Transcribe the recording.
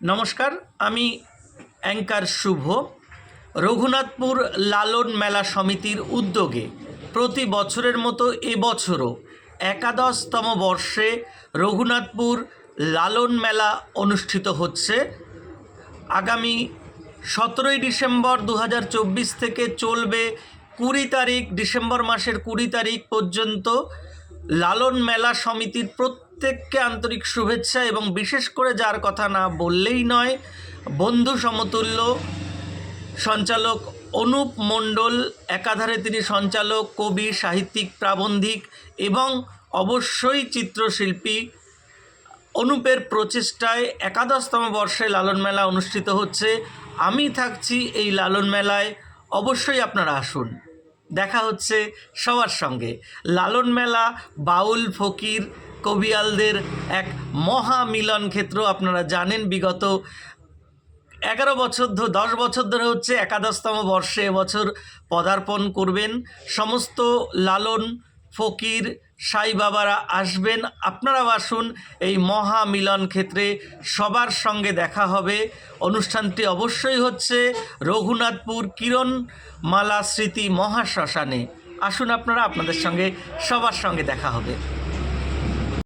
নমস্কার, আমি অ্যাঙ্কার শুভ। রঘুনাথপুর লালন মেলা সমিতির উদ্যোগে প্রতি বছরের মতো এবছরও একাদশতম বর্ষে রঘুনাথপুর লালন মেলা অনুষ্ঠিত হচ্ছে। আগামী সতেরোই ডিসেম্বর দু হাজার চব্বিশ থেকে চলবে কুড়ি তারিখ, ডিসেম্বর মাসের কুড়ি তারিখ পর্যন্ত লালন মেলা সমিতির প্রত্যেককে আন্তরিক শুভেচ্ছা এবং বিশেষ করে যার কথা না বললেই নয়, বন্ধু সমতুল্য সঞ্চালক অনুপ মণ্ডল, একাধারে তিনি সঞ্চালক, কবি, সাহিত্যিক, প্রাবন্ধিক এবং অবশ্যই চিত্রশিল্পী। অনুপের প্রচেষ্টায় একাদশতম বর্ষে লালন মেলা অনুষ্ঠিত হচ্ছে। আমি থাকছি এই লালন মেলায়। অবশ্যই আপনারা আসুন। দেখা হচ্ছে সবার সঙ্গে। লালন মেলা, বাউল, ফকির, কবিয়ালদের এক মহা মিলন ক্ষেত্র আপনারা জানেন, বিগত এগারো বছর ধরে দশ বছর ধরে হচ্ছে একাদশতম বর্ষে এবছর পদার্পণ করবেন। সমস্ত লালন ফকির সাই বাবারা আসবেন, আপনারাও আসুন এই মহা মিলন ক্ষেত্রে। সবার সঙ্গে দেখা হবে। অনুষ্ঠানটি অবশ্যই হচ্ছে রঘুনাথপুর কিরণ মালা স্মৃতি মহাশ্মশানে। আসুন আপনারা আপনাদের সঙ্গে, সবার সঙ্গে দেখা হবে।